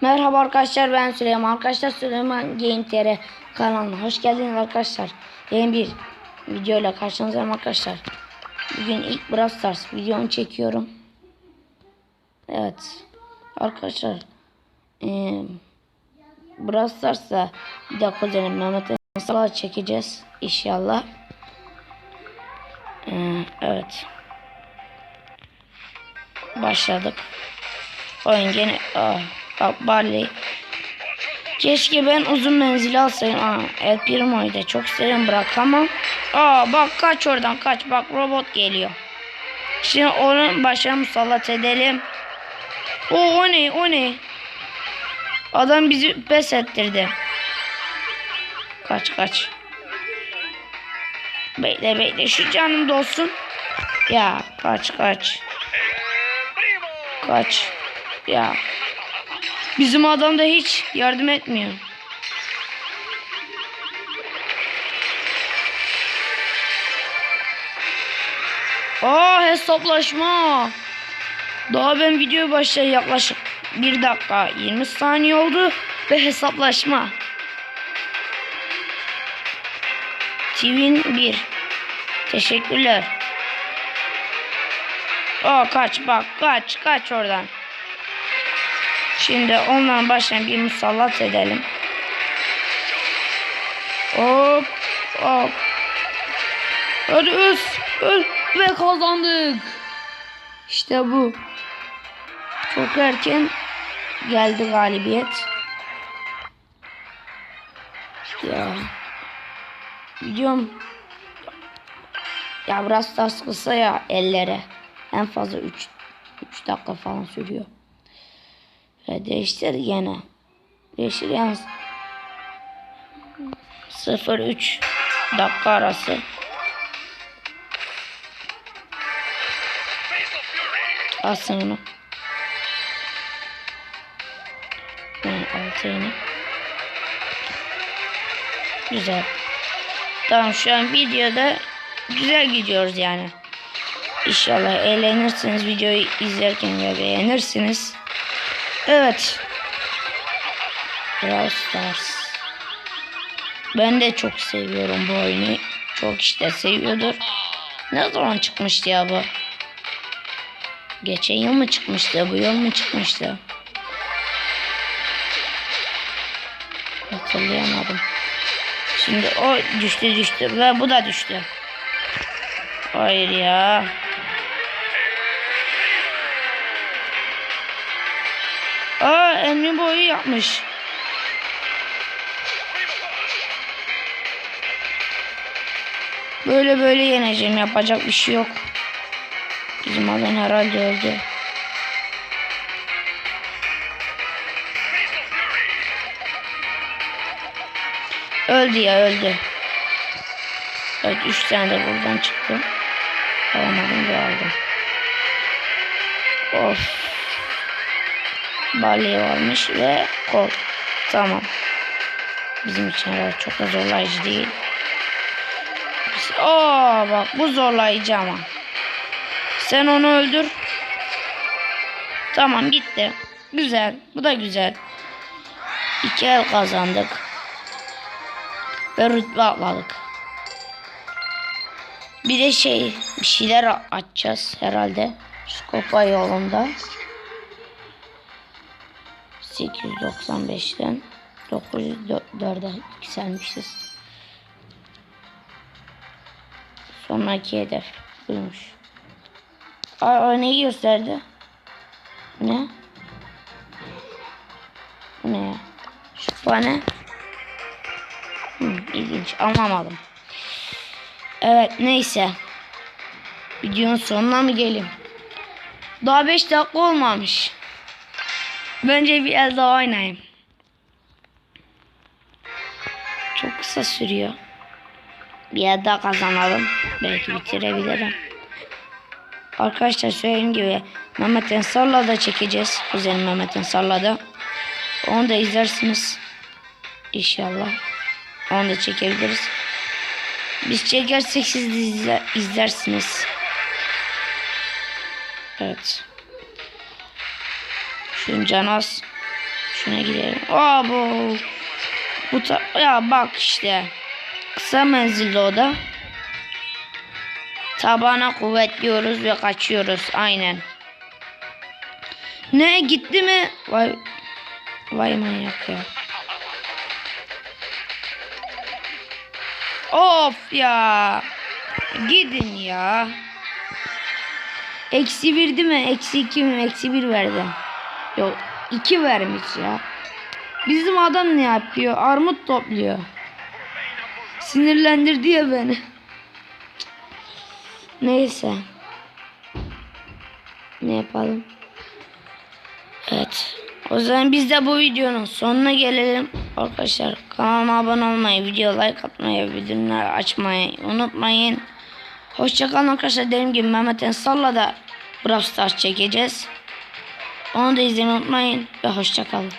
Merhaba arkadaşlar ben Süleyman. Arkadaşlar Süleyman Game TR kanalına hoş geldiniz arkadaşlar. Yeni bir videoyla karşınızdayım arkadaşlar. Bugün ilk Brawl Stars videomu çekiyorum. Evet. Arkadaşlar eee Brawl Stars'ta bir de kuzenim Mehmet'e salat çekeceğiz inşallah. Eee, evet. Başladık. Oyun gene ah, Barley. Keşke ben uzun menzili alsaydım. Aa, El Primo'yu da çok seviyorum bırak ama. Aa bak kaç oradan kaç. Bak robot geliyor. Şimdi onun başına musallat edelim. O o ne o ne? Adam bizi pes ettirdi. Kaç kaç. Bekle bekle şu canım dolsun. Ya kaç kaç. Kaç. Ya. Bizim adam da hiç yardım etmiyor. Aa hesaplaşma. Daha ben videoya başlayalı yaklaşık 1 dakika 20 saniye oldu ve hesaplaşma. Twin 1. Teşekkürler. Aa kaç bak kaç kaç oradan. Şimdi ondan başlayan bir musallat edelim. Hop hop. Hadi öl öl ve kazandık. İşte bu. Çok erken geldi galibiyet. Ya. Videom ya biraz tas kısa ya ellere. En fazla 3 3 dakika falan sürüyor. Ve değiştir gene. Değiştir yalnız. 0-3 dakika arası. Alsın onu. Yani altı yine. Güzel. Tamam şu an videoda güzel gidiyoruz yani. İnşallah eğlenirsiniz videoyu izlerken ve beğenirsiniz. Evet. Brawl Stars. Ben de çok seviyorum bu oyunu. Çok işte seviyordur. Ne zaman çıkmıştı ya bu? Geçen yıl mı çıkmıştı? Bu yıl mı çıkmıştı? Hatırlayamadım. Şimdi o düştü düştü ve bu da düştü. Hayır ya. Aa Emre boyu yapmış. Böyle böyle yeneceğim yapacak bir şey yok. Bizim adam herhalde öldü. Öldü ya öldü. Evet 3 tane de buradan çıktı. Alamadım ve aldım. Of. Balya varmış ve kol. Tamam. Bizim için herhalde çok da zorlayıcı değil. Aa bak bu zorlayıcı ama. Sen onu öldür. Tamam bitti. Güzel. Bu da güzel. İki el kazandık. Ve rütbe atladık. Bir de şey bir şeyler açacağız herhalde. Skopa yolunda. 895'ten 904'e yükselmişiz. Sonraki hedef buymuş. Aa, neyi gösterdi? Ne? Bu ne? Şu ne? Hmm, ilginç anlamadım. Evet neyse. Videonun sonuna mı geleyim? Daha 5 dakika olmamış. Bence bir el daha oynayayım. Çok kısa sürüyor. Bir el daha kazanalım. Belki bitirebilirim. Arkadaşlar söylediğim gibi Mehmet Ensar'la çekeceğiz. Kuzenim Mehmet Ensar'la. Onu da izlersiniz. İnşallah. Onu da çekebiliriz. Biz çekersek siz de izle, izlersiniz. Evet. Canı az. Şuna gidelim. Aa bu. Bu ya bak işte. Kısa menzilli o da. Tabana kuvvetliyoruz ve kaçıyoruz. Aynen. Ne gitti mi? Vay vay manyak ya. Of ya. Gidin ya. Eksi bir değil mi? Eksi iki mi? Eksi bir verdi. Yok iki vermiş ya. Bizim adam ne yapıyor? Armut topluyor. Sinirlendirdi ya beni. Neyse. Ne yapalım? Evet. O zaman biz de bu videonun sonuna gelelim. Arkadaşlar kanalıma abone olmayı, video like atmayı, bildirimleri açmayı unutmayın. Hoşçakalın arkadaşlar. Dediğim gibi Mehmet Ensar'la da Brawl Stars çekeceğiz. Onu da izlemeyi unutmayın ve hoşçakalın.